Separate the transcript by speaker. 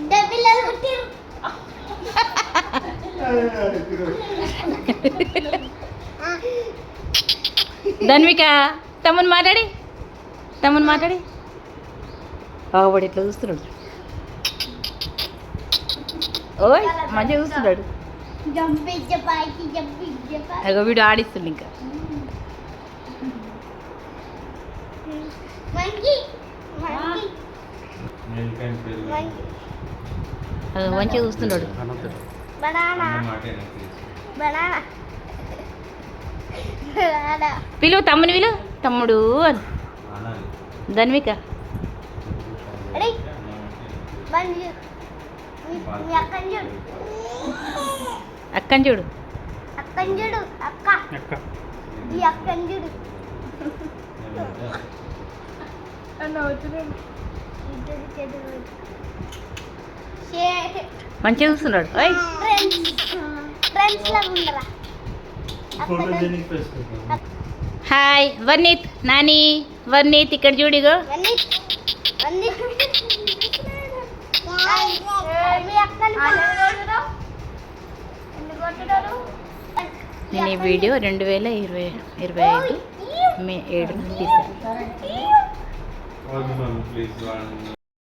Speaker 1: ఇద్దరు పిల్లలు పుట్టిరు
Speaker 2: ధన్విక తమ్ముని మాట్లాడి. తమ్ముని మాట్లాడి. బాగుపడి ఇట్లా చూస్తున్నాడు. ఓయ్ మంచిగా చూస్తున్నాడు. అగో వీడు ఆడిస్తుండు ఇంకా.
Speaker 1: మంకి.
Speaker 2: మంచిగా చూస్తున్నాడు
Speaker 1: బనానా. బనానా. బనానా.
Speaker 2: పిలువు తమ్ముని విలువ తమ్ముడు అని. ధన్విక.
Speaker 1: అక్కని చూడు.
Speaker 2: అక్కని చూడు.
Speaker 1: అక్క. ఈ అక్కని చూడు.
Speaker 2: మంచిగా చూస్తున్నాడు. హాయ్ వర్ణిత్ నాని వర్ణిత్ ఇక్కడ చూడిగో. నేను ఈ వీడియో రెండు వేల ఇరవై ఇరవై ఐదు మే ఏడున plug
Speaker 1: one,
Speaker 3: please, one.